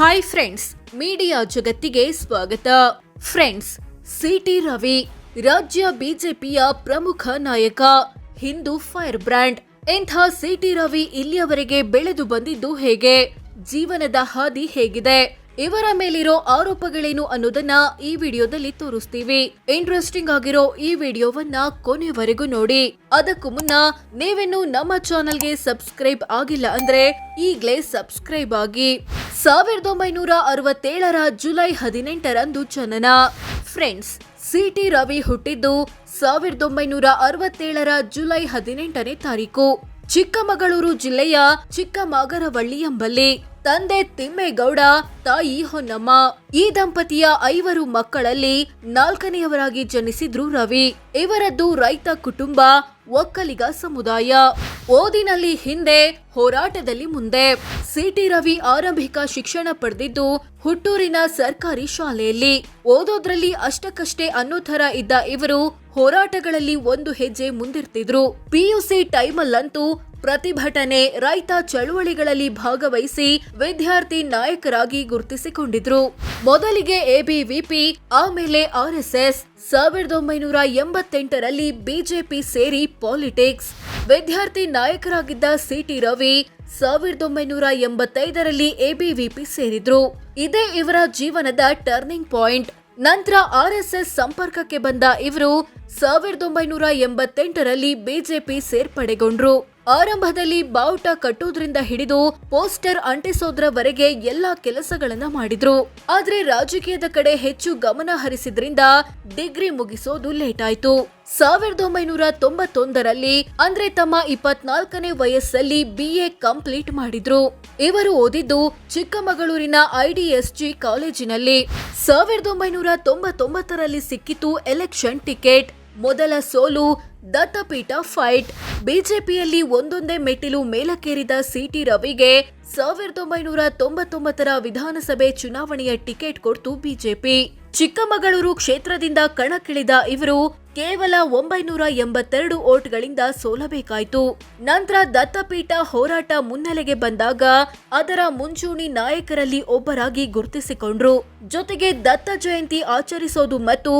Hi friends media ಜಗತ್ತಿಗೆ ಸ್ವಾಗತ friends city Ravi ರಾಜ್ಯ ಬಿಜೆಪಿಯ ಪ್ರಮುಖ ನಾಯಕ ಹಿಂದೂ ಫೈರ್ ಬ್ರ್ಯಾಂಡ್ ಇಂಥ ಸಿಟಿ ರವಿ ಇಲ್ಲಿಯವರೆಗೆ ಬೆಳೆದು ಬಂದಿದ್ದು ಹೇಗೆ? ಜೀವನದ ಹಾದಿ ಹೇಗಿದೆ? ಇವರ ಮೇಲಿರೋ ಆರೋಪಗಳೇನು ಅನ್ನೋದನ್ನ ಈ ವಿಡಿಯೋದಲ್ಲಿ ತೋರಿಸ್ತೀವಿ. ಇಂಟ್ರೆಸ್ಟಿಂಗ್ ಆಗಿರೋ ಈ ವಿಡಿಯೋವನ್ನ ಕೊನೆವರೆಗೂ ನೋಡಿ. ಅದಕ್ಕೂ ಮುನ್ನ ನೀವಿನ್ನು ನಮ್ಮ ಚಾನೆಲ್ಗೆ ಸಬ್ಸ್ಕ್ರೈಬ್ ಆಗಿಲ್ಲ ಅಂದ್ರೆ ಈಗಲೇ ಸಬ್ಸ್ಕ್ರೈಬ್ ಆಗಿ. ಸಾವಿರದ ಒಂಬೈನೂರ ಅರವತ್ತೇಳರ ಜುಲೈ ಹದಿನೆಂಟರಂದು ಜನನ. ಫ್ರೆಂಡ್ಸ್ ಸಿಟಿ ರವಿ ಹುಟ್ಟಿದ್ದು ಸಾವಿರದ ಒಂಬೈನೂರ ಅರವತ್ತೇಳರ ಜುಲೈ ಹದಿನೆಂಟನೇ ತಾರೀಕು. ಚಿಕ್ಕಮಗಳೂರು ಜಿಲ್ಲೆಯ ಚಿಕ್ಕಮಾಗರವಳ್ಳಿ ಎಂಬಲ್ಲಿ. ತಂದೆ ತಿಮ್ಮೇಗೌಡ, ತಾಯಿ ಹೊನ್ನಮ್ಮ. ಈ ದಂಪತಿಯ ಐವರು ಮಕ್ಕಳಲ್ಲಿ ನಾಲ್ಕನೆಯವರಾಗಿ ಜನಿಸಿದ್ರು ರವಿ. ಇವರದ್ದು ರೈತ ಕುಟುಂಬ, ಒಕ್ಕಲಿಗ ಸಮುದಾಯ. ಓದಿನಲ್ಲಿ ಹಿಂದೆ, ಹೋರಾಟದಲ್ಲಿ ಮುಂದೆ. ಸಿಟಿ ರವಿ ಆರಂಭಿಕ ಶಿಕ್ಷಣ ಪಡೆದಿದ್ದು ಹುಟ್ಟೂರಿನ ಸರ್ಕಾರಿ ಶಾಲೆಯಲ್ಲಿ. ಓದೋದ್ರಲ್ಲಿ ಅಷ್ಟಕ್ಕಷ್ಟೇ ಅನ್ನೋ ಥರ ಇದ್ದ ಇವರು ಹೋರಾಟಗಳಲ್ಲಿ ಒಂದು ಹೆಜ್ಜೆ ಮುಂದಿರ್ತಿದ್ರು. ಪಿಯುಸಿ ಟೈಮಲ್ಲಂತೂ ಪ್ರತಿಭಟನೆ, ರೈತ ಚಳುವಳಿಗಳಲ್ಲಿ ಭಾಗವಹಿಸಿ ವಿದ್ಯಾರ್ಥಿ ನಾಯಕರಾಗಿ ಗುರುತಿಸಿಕೊಂಡಿದ್ರು. ಮೊದಲಿಗೆ ಎಬಿವಿಪಿ, ಆಮೇಲೆ ಆರ್ಎಸ್ಎಸ್. ಸಾವಿರದ ಒಂಬೈನೂರ ಎಂಬತ್ತೆಂಟರಲ್ಲಿ ಬಿಜೆಪಿ ಸೇರಿ ಪಾಲಿಟಿಕ್ಸ್. ವಿದ್ಯಾರ್ಥಿ ನಾಯಕರಾಗಿದ್ದ ಸಿಟಿ ರವಿ ಸಾವಿರದ ಒಂಬೈನೂರ ಎಂಬತ್ತೈದರಲ್ಲಿ ಎಬಿವಿಪಿ ಸೇರಿದ್ರು. ಇದೇ ಇವರ ಜೀವನದ ಟರ್ನಿಂಗ್ ಪಾಯಿಂಟ್. ನಂತರ ಆರ್ಎಸ್ಎಸ್ ಸಂಪರ್ಕಕ್ಕೆ ಬಂದ ಇವರು ಸಾವಿರದ ಒಂಬೈನೂರ ಎಂಬತ್ತೆಂಟರಲ್ಲಿ ಬಿಜೆಪಿ ಸೇರ್ಪಡೆಗೊಂಡ್ರು. ಆರಂಭದಲ್ಲಿ ಬಾವುಟ ಕಟ್ಟೋದ್ರಿಂದ ಹಿಡಿದು ಪೋಸ್ಟರ್ ಅಂಟಿಸೋದ್ರವರೆಗೆ ಎಲ್ಲಾ ಕೆಲಸಗಳನ್ನ ಮಾಡಿದ್ರು. ಆದ್ರೆ ರಾಜಕೀಯದ ಕಡೆ ಹೆಚ್ಚು ಗಮನ ಹರಿಸಿದ್ರಿಂದ ಡಿಗ್ರಿ ಮುಗಿಸೋದು ಲೇಟ್ ಆಯ್ತು ಸಾವಿರದ ಒಂಬೈನೂರ ತೊಂಬತ್ತೊಂದರಲ್ಲಿ ಅಂದ್ರೆ ತಮ್ಮ ಇಪ್ಪತ್ನಾಲ್ಕನೇ ವಯಸ್ಸಲ್ಲಿ ಬಿಎ ಕಂಪ್ಲೀಟ್ ಮಾಡಿದ್ರು. ಇವರು ಓದಿದ್ದು ಚಿಕ್ಕಮಗಳೂರಿನ ಐಡಿಎಸ್ಜಿ ಕಾಲೇಜಿನಲ್ಲಿ. ಸಾವಿರದ ಒಂಬೈನೂರ ತೊಂಬತ್ತೊಂಬತ್ತರಲ್ಲಿ ಸಿಕ್ಕಿತು ಎಲೆಕ್ಷನ್ ಟಿಕೆಟ್. ಮೊದಲ ಸೋಲು ದತ್ತಪೀಠ ಫೈಟ್. ಬಿಜೆಪಿಯಲ್ಲಿ ಒಂದೊಂದೇ ಮೆಟ್ಟಿಲು ಮೇಲಕ್ಕೇರಿದ ಸಿಟಿ ರವಿಗೆ ಸಾವಿರದ ಒಂಬೈನೂರ ತೊಂಬತ್ತೊಂಬತ್ತರ ವಿಧಾನಸಭೆ ಚುನಾವಣೆಯ ಟಿಕೆಟ್ ಕೊಡ್ತು ಬಿಜೆಪಿ. ಚಿಕ್ಕಮಗಳೂರು ಕ್ಷೇತ್ರದಿಂದ ಕಣಕ್ಕಿಳಿದ ಇವರು ಕೇವಲ ಒಂಬೈನೂರ ಎಂಬತ್ತೆರಡು ಓಟ್ಗಳಿಂದ ಸೋಲಬೇಕಾಯಿತು. ನಂತರ ದತ್ತಪೀಠ ಹೋರಾಟ ಮುನ್ನೆಲೆಗೆ ಬಂದಾಗ ಅದರ ಮುಂಚೂಣಿ ನಾಯಕರಲ್ಲಿ ಒಬ್ಬರಾಗಿ ಗುರುತಿಸಿಕೊಂಡ್ರು. ಜೊತೆಗೆ ದತ್ತ ಜಯಂತಿ ಆಚರಿಸೋದು ಮತ್ತು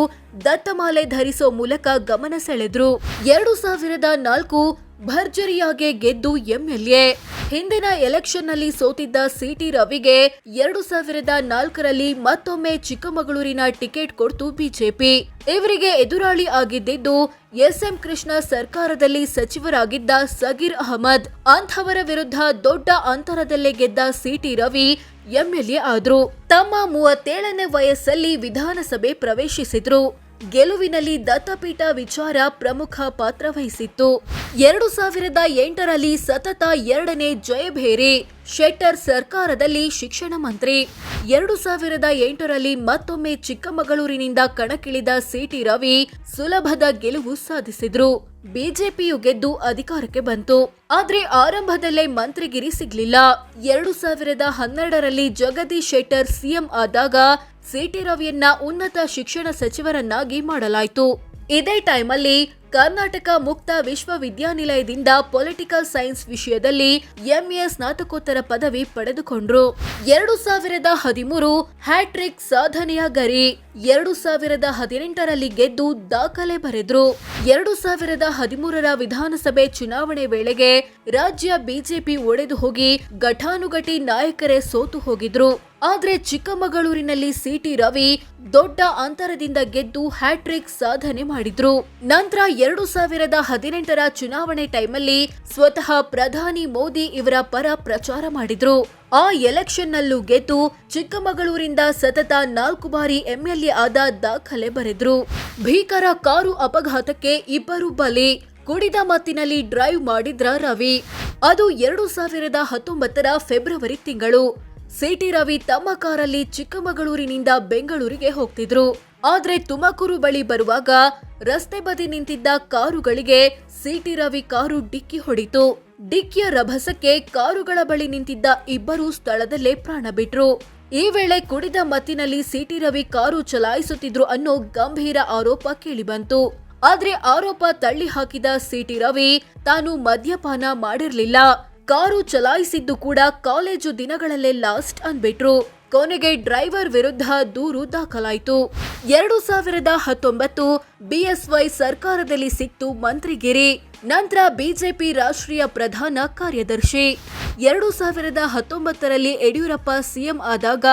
ದತ್ತಮಾಲೆ ಧರಿಸೋ ಮೂಲಕ ಗಮನ ಸೆಳೆದ್ರು. ಎರಡು ಸಾವಿರದ ನಾಲ್ಕು ಭರ್ಜರಿಯಾಗಿ ಗೆದ್ದು ಎಂಎಲ್ಎ. ಹಿಂದಿನ ಎಲೆಕ್ಷನ್ನಲ್ಲಿ ಸೋತಿದ್ದ ಸಿಟಿ ರವಿಗೆ ಎರಡು ಸಾವಿರದ ನಾಲ್ಕರಲ್ಲಿ ಮತ್ತೊಮ್ಮೆ ಚಿಕ್ಕಮಗಳೂರಿನ ಟಿಕೆಟ್ ಕೊಡ್ತು ಬಿಜೆಪಿ. ಇವರಿಗೆ ಎದುರಾಳಿ ಆಗಿದ್ದಿದ್ದು ಎಸ್ಎಂ ಕೃಷ್ಣ ಸರ್ಕಾರದಲ್ಲಿ ಸಚಿವರಾಗಿದ್ದ ಸಗೀರ್ ಅಹಮದ್. ಅಂಥವರ ವಿರುದ್ಧ ದೊಡ್ಡ ಅಂತರದಲ್ಲೇ ಗೆದ್ದ ಸಿಟಿ ರವಿ ಎಂಎಲ್ಎ ಆದ್ರು. ತಮ್ಮ ಮೂವತ್ತೇಳನೇ ವಯಸ್ಸಲ್ಲಿ ವಿಧಾನಸಭೆ ಪ್ರವೇಶಿಸಿದ್ರು. ಗೆಲುವಿನಲ್ಲಿ ದತ್ತಪೀಠ ವಿಚಾರ ಪ್ರಮುಖ ಪಾತ್ರ ವಹಿಸಿತ್ತು. ಎರಡು ಸಾವಿರದ ಎಂಟರಲ್ಲಿ ಸತತ ಎರಡನೇ ಜಯಭೇರಿ ಶೆಟ್ಟರ್ ಸರ್ಕಾರದಲ್ಲಿ ಶಿಕ್ಷಣ ಮಂತ್ರಿ. ಎರಡು ಸಾವಿರದ ಎಂಟರಲ್ಲಿ ಮತ್ತೊಮ್ಮೆ ಚಿಕ್ಕಮಗಳೂರಿನಿಂದ ಕಣಕ್ಕಿಳಿದ ಸಿಟಿ ರವಿ ಸುಲಭದ ಗೆಲುವು ಸಾಧಿಸಿದ್ರು. ಬಿಜೆಪಿಯು ಗೆದ್ದು ಅಧಿಕಾರಕ್ಕೆ ಬಂತು. ಆದ್ರೆ ಆರಂಭದಲ್ಲೇ ಮಂತ್ರಿಗಿರಿ ಸಿಗ್ಲಿಲ್ಲ. ಎರಡು ಸಾವಿರದ ಹನ್ನೆರಡರಲ್ಲಿ ಜಗದೀಶ್ ಶೆಟ್ಟರ್ ಸಿಎಂ ಆದಾಗ ಸಿಟಿ ರವಿಯನ್ನ ಉನ್ನತ ಶಿಕ್ಷಣ ಸಚಿವರನ್ನಾಗಿ ಮಾಡಲಾಯಿತು. ಇದೇ ಟೈಮಲ್ಲಿ ಕರ್ನಾಟಕ ಮುಕ್ತ ವಿಶ್ವವಿದ್ಯಾನಿಲಯದಿಂದ ಪೊಲಿಟಿಕಲ್ ಸೈನ್ಸ್ ವಿಷಯದಲ್ಲಿ ಎಂಎ ಸ್ನಾತಕೋತ್ತರ ಪದವಿ ಪಡೆದುಕೊಂಡ್ರು. ಎರಡು ಸಾವಿರದ ಹದಿಮೂರು ಹ್ಯಾಟ್ರಿಕ್ ಸಾಧನೆಯ ಗರಿ ಎರಡು ಸಾವಿರದ ಹದಿನೆಂಟರಲ್ಲಿ ಗೆದ್ದು ದಾಖಲೆ ಬರೆದ್ರು. ಎರಡು ಸಾವಿರದ ಹದಿಮೂರರ ವಿಧಾನಸಭೆ ಚುನಾವಣೆ ವೇಳೆಗೆ ರಾಜ್ಯ ಬಿಜೆಪಿ ಒಡೆದು ಹೋಗಿ ಘಟಾನುಘಟಿ ನಾಯಕರೇ ಸೋತು ಹೋಗಿದ್ರು. ಆದ್ರೆ ಚಿಕ್ಕಮಗಳೂರಿನಲ್ಲಿ ಸಿಟಿ ರವಿ ದೊಡ್ಡ ಅಂತರದಿಂದ ಗೆದ್ದು ಹ್ಯಾಟ್ರಿಕ್ ಸಾಧನೆ ಮಾಡಿದ್ರು. ನಂತರ ಎರಡು ಸಾವಿರದ ಹದಿನೆಂಟರ ಚುನಾವಣೆ ಟೈಮಲ್ಲಿ ಸ್ವತಃ ಪ್ರಧಾನಿ ಮೋದಿ ಇವರ ಪರ ಪ್ರಚಾರ ಮಾಡಿದ್ರು. ಆ ಎಲೆಕ್ಷನ್ನಲ್ಲೂ ಗೆದ್ದು ಚಿಕ್ಕಮಗಳೂರಿಂದ ಸತತ ನಾಲ್ಕು ಬಾರಿ ಎಂಎಲ್ಎ ಆದ ದಾಖಲೆ ಬರೆದ್ರು. ಭೀಕರ ಕಾರು ಅಪಘಾತಕ್ಕೆ ಇಬ್ಬರು ಬಲಿ, ಕುಡಿದ ಮತ್ತಿನಲ್ಲಿ ಡ್ರೈವ್ ಮಾಡಿದ್ರ ರವಿ. ಅದು ಎರಡು ಸಾವಿರದ ಹತ್ತೊಂಬತ್ತರ ಫೆಬ್ರವರಿ ತಿಂಗಳು. ಸಿಟಿ ರವಿ ತಮ್ಮ ಕಾರಲ್ಲಿ ಚಿಕ್ಕಮಗಳೂರಿನಿಂದ ಬೆಂಗಳೂರಿಗೆ ಹೋಗ್ತಿದ್ರು. ಆದ್ರೆ ತುಮಕೂರು ಬಳಿ ಬರುವಾಗ ರಸ್ತೆ ಬದಿ ನಿಂತಿದ್ದ ಕಾರುಗಳಿಗೆ ಸಿಟಿ ರವಿ ಕಾರು ಡಿಕ್ಕಿ ಹೊಡಿತು. ಡಿಕ್ಕಿಯ ರಭಸಕ್ಕೆ ಕಾರುಗಳ ಬಳಿ ನಿಂತಿದ್ದ ಇಬ್ಬರು ಸ್ಥಳದಲ್ಲೇ ಪ್ರಾಣ ಬಿಟ್ರು. ಈ ವೇಳೆ ಕುಡಿದ ಮತ್ತಿನಲ್ಲಿ ಸಿಟಿ ರವಿ ಕಾರು ಚಲಾಯಿಸುತ್ತಿದ್ರು ಅನ್ನೋ ಗಂಭೀರ ಆರೋಪ ಕೇಳಿಬಂತು. ಆದ್ರೆ ಆರೋಪ ತಳ್ಳಿ ಹಾಕಿದ ಸಿಟಿ ರವಿ ತಾನು ಮದ್ಯಪಾನ ಮಾಡಿರ್ಲಿಲ್ಲ. ಕಾರು ಚಲಾಯಿಸಿದ್ದು ಕೂಡ ಕಾಲೇಜು ದಿನಗಳಲ್ಲೇ ಲಾಸ್ಟ್ ಅನ್ಬಿಟ್ರು. ಕೊನೆಗೆ ಡ್ರೈವರ್ ವಿರುದ್ಧ ದೂರು ದಾಖಲಾಯಿತು. ಎರಡು ಸಾವಿರದ ಹತ್ತೊಂಬತ್ತು ಬಿಎಸ್ವೈ ಸರ್ಕಾರದಲ್ಲಿ ಸಿಕ್ತು ಮಂತ್ರಿಗಿರಿ. ನಂತರ ಬಿಜೆಪಿ ರಾಷ್ಟ್ರೀಯ ಪ್ರಧಾನ ಕಾರ್ಯದರ್ಶಿ. ಎರಡು ಸಾವಿರದ ಹತ್ತೊಂಬತ್ತರಲ್ಲಿ ಯಡಿಯೂರಪ್ಪ ಸಿಎಂ ಆದಾಗ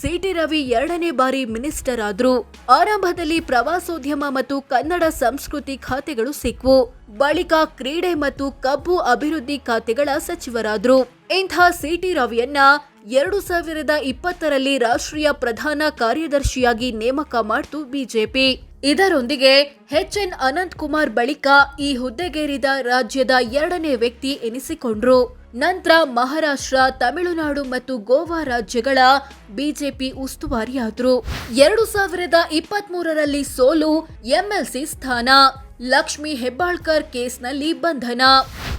ಸಿಟಿ ರವಿ ಎರಡನೇ ಬಾರಿ ಮಿನಿಸ್ಟರ್ ಆದ್ರು. ಆರಂಭದಲ್ಲಿ ಪ್ರವಾಸೋದ್ಯಮ ಮತ್ತು ಕನ್ನಡ ಸಂಸ್ಕೃತಿ ಖಾತೆಗಳು ಸಿಕ್ವು. ಬಳಿಕ ಕ್ರೀಡೆ ಮತ್ತು ಕಬ್ಬು ಅಭಿವೃದ್ಧಿ ಖಾತೆಗಳ ಸಚಿವರಾದ್ರು. ಇಂಥ ಸಿಟಿ ರವಿಯನ್ನ ಎರಡು ಸಾವಿರದ ಇಪ್ಪತ್ತರಲ್ಲಿ ರಾಷ್ಟ್ರೀಯ ಪ್ರಧಾನ ಕಾರ್ಯದರ್ಶಿಯಾಗಿ ನೇಮಕ ಮಾಡಿತು ಬಿಜೆಪಿ. ಇದರೊಂದಿಗೆ ಎಚ್ ಎನ್ ಅನಂತ್ ಕುಮಾರ್ ಬಳಿಕ ಈ ಹುದ್ದೆಗೇರಿದ ರಾಜ್ಯದ ಎರಡನೇ ವ್ಯಕ್ತಿ ಎನಿಸಿಕೊಂಡ್ರು. ನಂತರ ಮಹಾರಾಷ್ಟ್ರ, ತಮಿಳುನಾಡು ಮತ್ತು ಗೋವಾ ರಾಜ್ಯಗಳ ಬಿಜೆಪಿ ಉಸ್ತುವಾರಿಯಾದ್ರು. ಎರಡು ಸಾವಿರದ ಇಪ್ಪತ್ತ್ ಮೂರರಲ್ಲಿ ಸೋಲು ಎಂಎಲ್ಸಿ ಸ್ಥಾನ, ಲಕ್ಷ್ಮಿ ಹೆಬ್ಬಾಳ್ಕರ್ ಕೇಸ್ನಲ್ಲಿ ಬಂಧನ.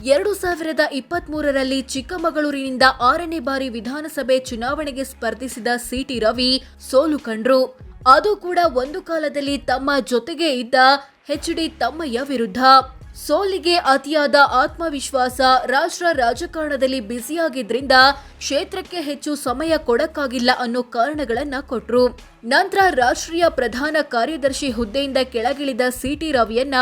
ಎರಡು ಸಾವಿರದ ಇಪ್ಪತ್ತ್ ಮೂರರಲ್ಲಿ ಚಿಕ್ಕಮಗಳೂರಿನಿಂದ ಆರನೇ ಬಾರಿ ವಿಧಾನಸಭೆ ಚುನಾವಣೆಗೆ ಸ್ಪರ್ಧಿಸಿದ ಸಿಟಿ ರವಿ ಸೋಲು ಕಂಡ್ರು. ಅದು ಕೂಡ ಒಂದು ಕಾಲದಲ್ಲಿ ತಮ್ಮ ಜೊತೆಗೆ ಇದ್ದ ಎಚ್ ಡಿ ತಮ್ಮಯ್ಯ ವಿರುದ್ಧ. ಸೋಲಿಗೆ ಅತಿಯಾದ ಆತ್ಮವಿಶ್ವಾಸ ರಾಷ್ಟ್ರ ರಾಜಕಾರಣದಲ್ಲಿ ಬ್ಯುಸಿಯಾಗಿದ್ರಿಂದ ಕ್ಷೇತ್ರಕ್ಕೆ ಹೆಚ್ಚು ಸಮಯ ಕೊಡಕ್ಕಾಗಿಲ್ಲ ಅನ್ನೋ ಕಾರಣಗಳನ್ನ ಕೊಟ್ರು. ನಂತರ ರಾಷ್ಟ್ರೀಯ ಪ್ರಧಾನ ಕಾರ್ಯದರ್ಶಿ ಹುದ್ದೆಯಿಂದ ಕೆಳಗಿಳಿದ ಸಿಟಿ ರವಿಯನ್ನ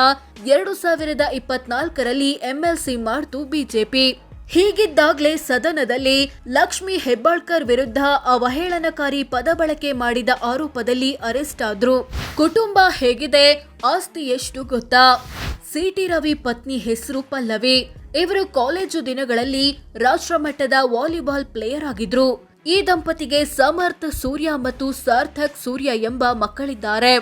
ಎರಡು ಸಾವಿರದ ಇಪ್ಪತ್ನಾಲ್ಕರಲ್ಲಿ ಎಂಎಲ್ಸಿ ಮಾಡ್ತು ಬಿಜೆಪಿ. ಹೀಗಿದ್ದಾಗಲೇ ಸದನದಲ್ಲಿ ಲಕ್ಷ್ಮಿ ಹೆಬ್ಬಾಳ್ಕರ್ ವಿರುದ್ಧ ಅವಹೇಳನಕಾರಿ ಪದ ಬಳಕೆ ಮಾಡಿದ ಆರೋಪದಲ್ಲಿ ಅರೆಸ್ಟ್ ಆದ್ರು ಕುಟುಂಬ ಹೇಗಿದೆ? ಆಸ್ತಿ ಎಷ್ಟು ಗೊತ್ತಾ? ಸಿಟಿ ರವಿ ಪತ್ನಿ ಹೆಸರು ಪಲ್ಲವಿ. ಇವರು ಕಾಲೇಜು ದಿನಗಳಲ್ಲಿ ರಾಷ್ಟ್ರಮಟ್ಟದ ವಾಲಿಬಾಲ್ ಪ್ಲೇಯರ್ ಆಗಿದ್ರು. ಈ ದಂಪತಿಗೆ ಸಮರ್ಥ ಸೂರ್ಯ ಮತ್ತು ಸಾರ್ಥಕ್ ಸೂರ್ಯ ಎಂಬ ಮಕ್ಕಳಿದ್ದಾರೆ.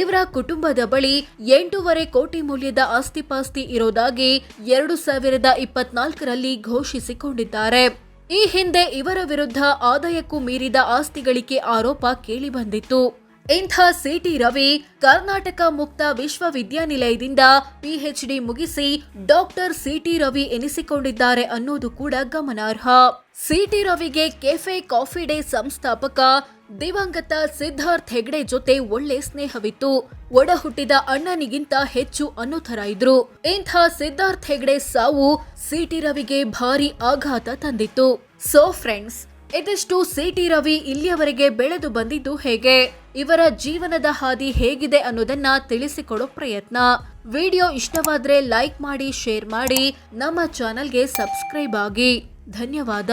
ಇವರ ಕುಟುಂಬದ ಬಳಿ ಎಂಟೂವರೆ ಕೋಟಿ ಮೌಲ್ಯದ ಆಸ್ತಿಪಾಸ್ತಿ ಇರೋದಾಗಿ ಎರಡು ಸಾವಿರದ ಇಪ್ಪತ್ನಾಲ್ಕರಲ್ಲಿ ಘೋಷಿಸಿಕೊಂಡಿದ್ದಾರೆ. ಈ ಹಿಂದೆ ಇವರ ವಿರುದ್ಧ ಆದಾಯಕ್ಕೂ ಮೀರಿದ ಆಸ್ತಿ ಗಳಿಕೆ ಆರೋಪ ಕೇಳಿಬಂದಿತ್ತು. ಇಂಥ ಸಿಟಿ ರವಿ ಕರ್ನಾಟಕ ಮುಕ್ತ ವಿಶ್ವವಿದ್ಯಾನಿಲಯದಿಂದ ಪಿಎಚ್ಡಿ ಮುಗಿಸಿ ಡಾಕ್ಟರ್ ಸಿಟಿ ರವಿ ಎನಿಸಿಕೊಂಡಿದ್ದಾರೆ ಅನ್ನೋದು ಕೂಡ ಗಮನಾರ್ಹ. ಸಿಟಿ ರವಿಗೆ ಕೆಫೆ ಕಾಫಿ ಡೇ ಸಂಸ್ಥಾಪಕ ದಿವಂಗತ ಸಿದ್ಧಾರ್ಥ್ ಹೆಗ್ಡೆ ಜೊತೆ ಒಳ್ಳೆ ಸ್ನೇಹವಿತ್ತು. ಒಡ ಹುಟ್ಟಿದ ಅಣ್ಣನಿಗಿಂತ ಹೆಚ್ಚು ಅನ್ನೋ ಥರ ಇದ್ರು. ಇಂಥ ಸಿದ್ಧಾರ್ಥ್ ಹೆಗ್ಡೆ ಸಾವು ಸಿಟಿ ರವಿಗೆ ಭಾರಿ ಆಘಾತ ತಂದಿತ್ತು. ಸೊ ಫ್ರೆಂಡ್ಸ್ ಇದಿಷ್ಟು ಸಿಟಿ ರವಿ ಇಲ್ಲಿಯವರೆಗೆ ಬೆಳೆದು ಬಂದಿದ್ದು ಹೇಗೆ? ಇವರ ಜೀವನದ ಹಾದಿ ಹೇಗಿದೆ ಅನ್ನೋದನ್ನ ತಿಳಿಸಿಕೊಡೋ ಪ್ರಯತ್ನ. ವಿಡಿಯೋ ಇಷ್ಟವಾದ್ರೆ ಲೈಕ್ ಮಾಡಿ, ಶೇರ್ ಮಾಡಿ. ನಮ್ಮ ಚಾನಲ್ಗೆ ಸಬ್ಸ್ಕ್ರೈಬ್ ಆಗಿ. ಧನ್ಯವಾದ.